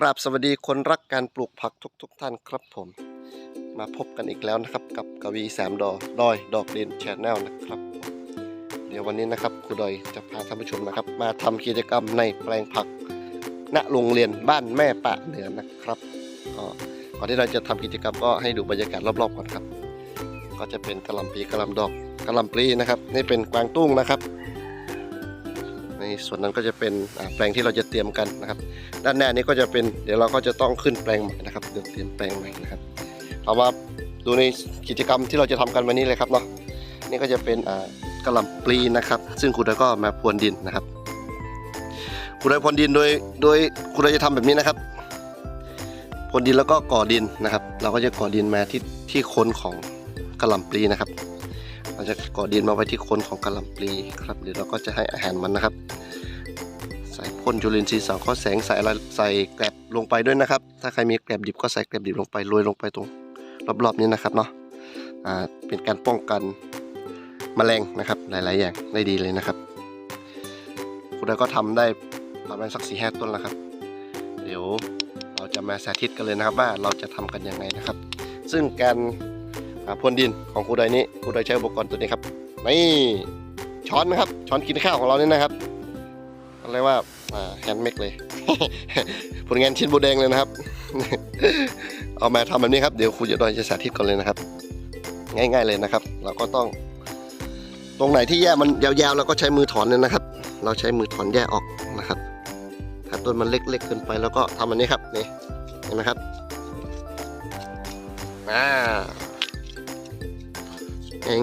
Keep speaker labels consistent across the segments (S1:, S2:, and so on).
S1: กราบสวัสดีคนรักการปลูกผักทุกๆทท่านครับผม มาพบกันอีกแล้วนะครับ กับกวีแสมดอดอยดอกเด่นแชนแนลนะครับ เดี๋ยววันนี้นะครับครูดอยจะพาท่านผู้ชมนะครับ มาทำกิจกรรมในแปลงผักณโรงเรียนบ้านแม่ปะเหนือนะครับก่อนที่เราจะทำกิจกรรมก็ให้ดูบรรยากาศรอบๆก่อนครับ ก็จะเป็นกระลำปีกระลำดอกกระลำปลีนะครับ นี่เป็นกวางตุ้งนะครับ ส่วนนั้นก็จะเป็นแปลงที่เราจะเตรียมกันนะครับ ด้านหน้านี้ก็จะเป็นเดี๋ยวเราก็จะต้องขึ้นแปลงใหม่นะครับเดี๋ยวเตรียมแปลงใหม่นะครับเอามาดูในกิจกรรมที่เราจะทำกันวันนี้เลยครับเนาะนี่ก็จะเป็นกระหล่ำปลีนะครับ ซึ่งครูดอยก็มาพรวนดินนะครับครูดอยพรวนดินโดยโดยครูดอยจะทำแบบนี้นะครับพรวนดินแล้วก็ก่อดินนะครับ เราก็จะก่อดินมาที่ที่โคนของกระหล่ำปลีนะครับเราจะก่อดินมาไว้ที่โคนของกระหล่ำปลีครับเดี๋ยวเราก็จะให้อาหารมันนะครับ พ่นจุลินทรีย์สังเคราะห์แสงใส่อะไรใส่แกลบลงไปด้วยนะครับ ถ้าใครมีแกลบดิบก็ใส่แกลบดิบลงไปโรยลงไปตรงรอบๆนี้นะครับเนาะอ่าเป็นการป้องกันแมลงนะครับ หลายๆ อย่างได้ดีเลยนะครับ คุณได้ก็ทำได้ประมาณสักสี่ห้าต้นแล้วครับ เดี๋ยวเราจะมาสาธิตกันเลยนะครับว่าเราจะทำกันยังไงนะครับ ซึ่งการอ่นดินของครูไดนี้ครูไดใช้อุปกรณ์ตัวนี้ครับนี่ช้อนนะครับช้อนกินข้าวของเราเนี่ยนะครับเรียกว่า แฮนด์เมกเลย ผลงานชิ้นโบแดงเลยนะครับ เอามาทำแบบนี้ครับ เดี๋ยวครูจะดอยจะสาธิตก่อนเลยนะครับ ง่าย ๆเลยนะครับ เราก็ต้อง ตรงไหนที่แย่มันยาวๆเราก็ใช้มือถอนเลยนะครับ เราใช้มือถอนแย่ออกนะครับ ถ้าต้นมันเล็กๆเกินไปแล้วก็ทำอันนี้ครับนี่เห็นไหมครับอ่า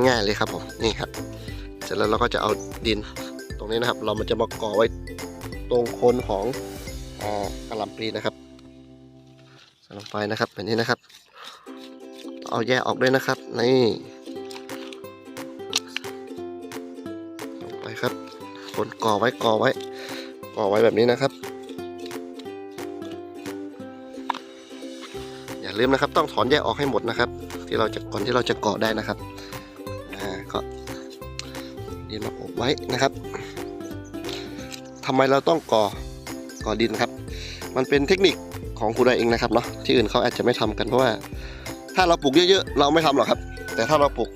S1: ง่ายๆเลยครับผมนี่ครับ เสร็จแล้วเราก็จะเอาดินตรงนี้นะครับ เรามันจะมาก่อไว้ ตรงโคนของกระหล่ำปลีนะครับใส่ลงไปนะครับแบบนี้นะครับ เอาแยกออกด้วยนะครับนี่ลงไปครับคนก่อไว้ก่อไว้ก่อไว้แบบนี้นะครับ อย่าลืมนะครับ ต้องถอนแยกออกให้หมดนะครับ ที่เราจะก่อนที่เราจะก่อได้นะครับอ่าก็ดินมาอบไว้นะครับ ทำไมเราต้องก่อก่อดินครับ มันเป็นเทคนิคของครูได้เองนะครับเนาะที่อื่นเขาอาจจะไม่ทำกันเพราะว่า ถ้าเราปลูกเยอะๆเราไม่ทำหรอกครับ แต่ถ้าเราปลูก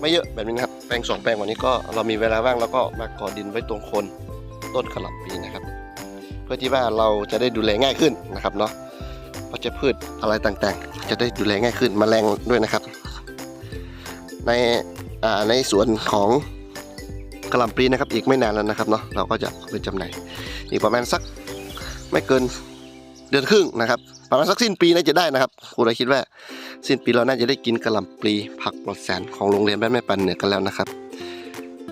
S1: ไม่เยอะแบบนี้นะครับแปลงสองแปลงกว่านี้ก็เรามีเวลาว่างแล้วก็มาก่อดินไว้ตรงคนต้นกระหล่ำปีนะครับ เพื่อที่ว่าเราจะได้ดูแลง่ายขึ้นนะครับเนาะวัชพืชอะไรต่างๆ จะได้ดูแลง่ายขึ้นแมลงด้วยนะครับ ในอ่าในสวนของ กระลำปลีนะครับ อีกไม่นานแล้วนะครับเนาะเราก็จะเอาไปจำหน่ายอีกประมาณสักไม่เกินเดือนครึ่งนะครับ ประมาณสักสิ้นปีน่าจะได้นะครับครูเลยคิดว่า สิ้นปีเราน่าจะได้กินกระลำปลีผักปลอดสารของโรงเรียนบ้านแม่ปันเหนือกันแล้วนะครับ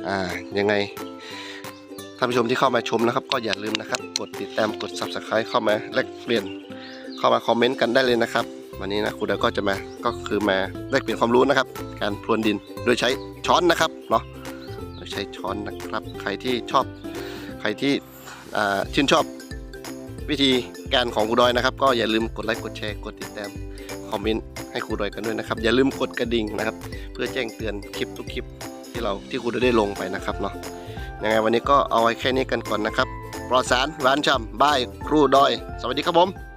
S1: อ่ายังไงท่านผู้ชมที่เข้ามาชมนะครับ ก็อย่าลืมนะครับ กดติดตามกด subscribe เข้ามาแลกเปลี่ยนเข้ามาคอมเมนต์กันได้เลยนะครับ วันนี้นะครูเดยก็จะมาก็คือมาแลกเปลี่ยนความรู้นะครับ การพรวนดินโดยใช้ช้อนนะครับเนาะ โดยใช้ช้อนนะครับ ใครที่ชอบใครที่ชื่นชอบวิธีการของครูดอยนะครับ ก็อย่าลืมกดไลค์กดแชร์กดติดตามคอมเมนต์ให้ครูดอยกันด้วยนะครับ อย่าลืมกดกระดิ่งนะครับ เพื่อแจ้งเตือนคลิปทุกคลิปที่เราที่ครูดอยได้ลงไปนะครับเนาะยังไงวันนี้ก็เอาไว้แค่นี้กันก่อนนะครับปลอดสารหวานฉ่ำบายครูดอย สวัสดีครับผม